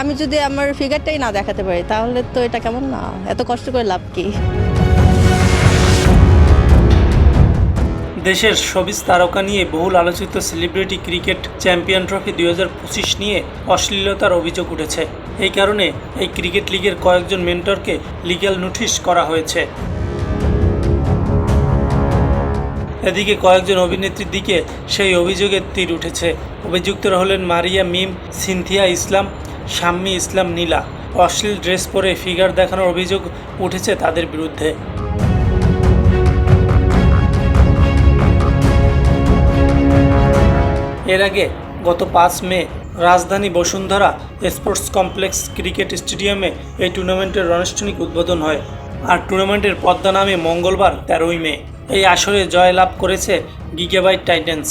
আমি যদি আমার ফিগারটাই না দেখাতে পারি, তাহলে তো এটা কেমন না? এত কষ্ট করে লাভ কি? দেশের সবিজ তারকা নিয়ে বহুল আলোচিত সেলিব্রিটি ক্রিকেট চ্যাম্পিয়ন ট্রফি দু হাজার পঁচিশ নিয়ে অশ্লীলতার অভিযোগ উঠেছে। এই কারণে এই ক্রিকেট লিগের কয়েকজন মেন্টরকে লিগ্যাল নোটিশ করা হয়েছে। এদিকে কয়েকজন অভিনেত্রীর দিকে সেই অভিযোগের তীর উঠেছে। অভিযুক্তরা হলেন মারিয়া মিম, সিনথিয়া ইসলাম শাম্মী ইসলাম নীলা। অশ্লীল ড্রেস পরে ফিগার দেখানোর অভিযোগ উঠেছে তাদের বিরুদ্ধে। এর আগে গত পাঁচ মে রাজধানী বসুন্ধরা স্পোর্টস কমপ্লেক্স ক্রিকেট স্টেডিয়ামে এই টুর্নামেন্টের আনুষ্ঠানিক উদ্বোধন হয়। আর টুর্নামেন্টের পদ্মা নামে মঙ্গলবার তেরোই মে। এই আসরে জয় লাভ করেছে গিগাবাইট টাইটেন্স।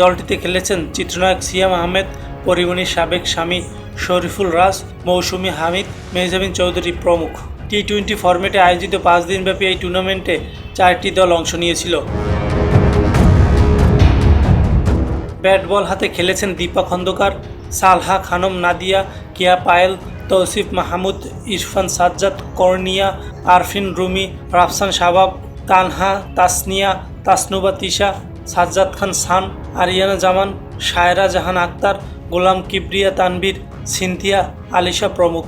দলটিতে খেলেছেন চিত্রনায়ক সিয়াম আহমেদ পরিমণির সাবেক স্বামী শরীফুল রাজ, মৌসুমী হামিদ, মেহজাবিন চৌধুরী প্রমুখ। টি টোয়েন্টি ফরম্যাটে আয়োজিত পাঁচ দিনব্যাপী এই টুর্নামেন্টে চারটি দল অংশ নিয়েছিল। ব্যাট বল হাতে খেলেছেন দীপা খন্দকার, সালহা খানম নাদিয়া, কিয়া পায়েল, তৌসিফ মাহমুদ, ইরফান সাজ্জাদ, কর্নিয়া, আরফিন রুমি, রাফসান শাবাব, তানহা, তাসনিয়া, তাসনুবা তিশা, সাজ্জাদ খান সান, আরিয়ানা জামান, শায়রা জাহান আক্তার, গোলাম কিবরিয়া তানভীর সিনথিয়া আলিশা প্রমুখ।